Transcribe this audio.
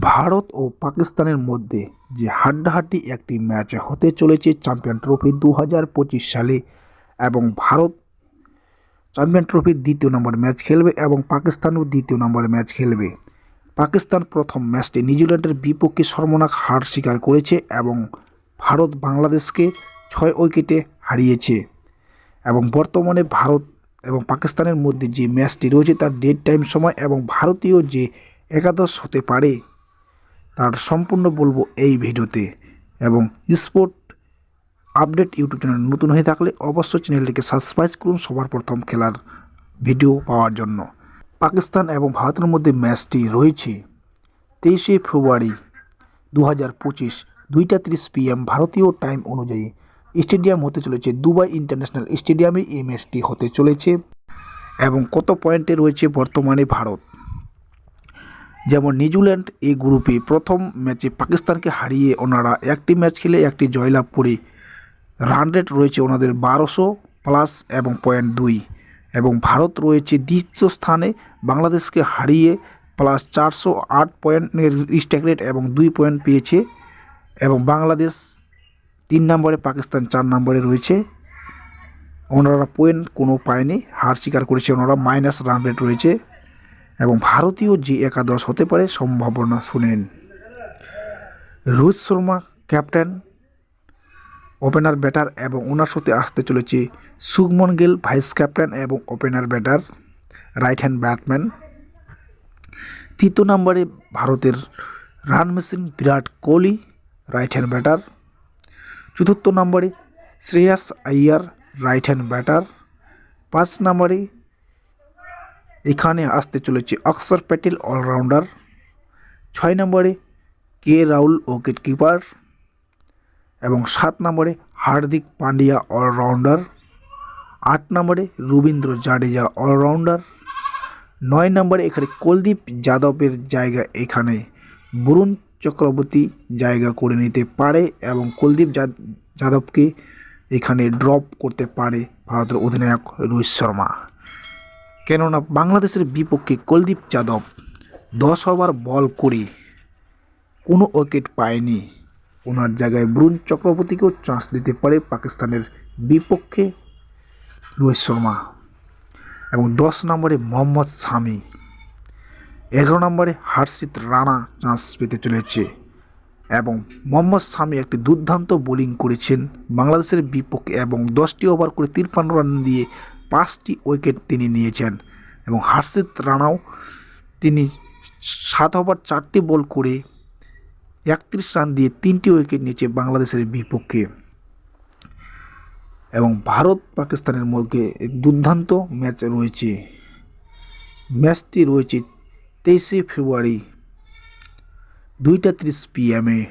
ভারত ও পাকিস্তানের মধ্যে যে হাড্ডাহাড্ডি একটি ম্যাচ হতে চলেছে চ্যাম্পিয়ন ট্রফি দু হাজার পঁচিশ সালে এবং ভারত চ্যাম্পিয়ন ট্রফির দ্বিতীয় নম্বর ম্যাচ খেলবে এবং পাকিস্তানও দ্বিতীয় নম্বরে ম্যাচ খেলবে। পাকিস্তান প্রথম ম্যাচটি নিউজিল্যান্ডের বিপক্ষে সর্বনাক হার স্বীকার করেছে এবং ভারত বাংলাদেশকে ছয় উইকেটে হারিয়েছে। এবং বর্তমানে ভারত এবং পাকিস্তানের মধ্যে যে ম্যাচটি রয়েছে তার ডেট টাইম সময় এবং ভারতীয় যে একাদশ হতে পারে তার সম্পূর্ণ বলব এই ভিডিওতে। এবং স্পোর্ট আপডেট ইউটিউব চ্যানেল নতুন হয়ে থাকলে অবশ্যই চ্যানেলটিকে সাবস্ক্রাইব করুন সবার প্রথম খেলার ভিডিও পাওয়ার জন্য। পাকিস্তান এবং ভারতের মধ্যে ম্যাচটি রয়েছে তেইশে ফেব্রুয়ারি দু হাজার পঁচিশ, দুইটা তিরিশ পিএম ভারতীয় টাইম অনুযায়ী স্টেডিয়াম হতে চলেছে। দুবাই ইন্টারন্যাশনাল স্টেডিয়ামে এই ম্যাচটি হতে চলেছে। এবং কত পয়েন্টে রয়েছে বর্তমানে ভারত? যেমন নিউজিল্যান্ড এই গ্রুপে প্রথম ম্যাচে পাকিস্তানকে হারিয়ে ওনারা একটি ম্যাচ খেলে একটি জয়লাভ করে রান রেট রয়েছে ওনাদের বারোশো প্লাস এবং পয়েন্ট দুই। এবং ভারত রয়েছে দ্বিতীয় স্থানে বাংলাদেশকে হারিয়ে প্লাস চারশো আট পয়েন্টের স্ট্যাক রেট এবং দুই পয়েন্ট পেয়েছে। এবং বাংলাদেশ তিন নম্বরে, পাকিস্তান চার নম্বরে রয়েছে। ওনারা পয়েন্ট কোনো পায়নি, হার স্বীকার করেছে ওনারা মাইনাস রান রেট রয়েছে। এবং ভারতীয় যে একাদশ হতে পারে সম্ভাবনা শুনেন। Rohit Sharma captain, opener batter এবং ওনার সাথে আসতে চলেছে শুভমন গিল ভাইস ক্যাপ্টেন এবং opener batter, right hand batsman তৃতীয় নম্বরে ভারতের run machine Virat Kohli, right hand batter. চতুর্থ নম্বরে Shreyas Iyer, right hand batter. পাঁচ নম্বরে এখানে আসতে চলেছে অক্ষর প্যাটেল অলরাউন্ডার। ছয় নম্বরে কে রাহুল উইকেট কিপার এবং সাত নম্বরে হার্দিক পান্ডিয়া অলরাউন্ডার। আট নম্বরে রবীন্দ্র জাডেজা অলরাউন্ডার। নয় নম্বরে এখানে কুলদীপ যাদবের জায়গা এখানে বরুণ চক্রবর্তী জায়গা করে নিতে পারে এবং কুলদীপ যাদবকে এখানে ড্রপ করতে পারে ভারতের অধিনায়ক রোহিত শর্মা। কেননা বাংলাদেশের বিপক্ষে কুলদীপ যাদব দশ ওভার বল করে কোনো উইকেট পায়নি। ওনার জায়গায় বরুণ চক্রবর্তীকেও চান্স দিতে পারে পাকিস্তানের বিপক্ষে রোহিত শর্মা। এবং দশ নম্বরে মোহাম্মদ শামি। এগারো নম্বরে হর্ষিত রানা চান্স পেতে চলেছে। এবং মোহাম্মদ শামি একটি দুর্দান্ত বোলিং করেছেন বাংলাদেশের বিপক্ষে এবং দশটি ওভার করে তিরপান্ন রান দিয়ে পাঁচটি উইকেট তিনি নিয়েছেন এবং হর্ষিত রানাও তিনি সাত ওভার চারটি বল করে একত্রিশ রান দিয়ে তিনটি উইকেট নিয়েছে বাংলাদেশের বিপক্ষে। এবং ভারত পাকিস্তানের মধ্যে দুর্দান্ত ম্যাচ রয়েছে। ম্যাচটি রয়েছে তেইশে ফেব্রুয়ারি দুইটা ত্রিশ পিএমে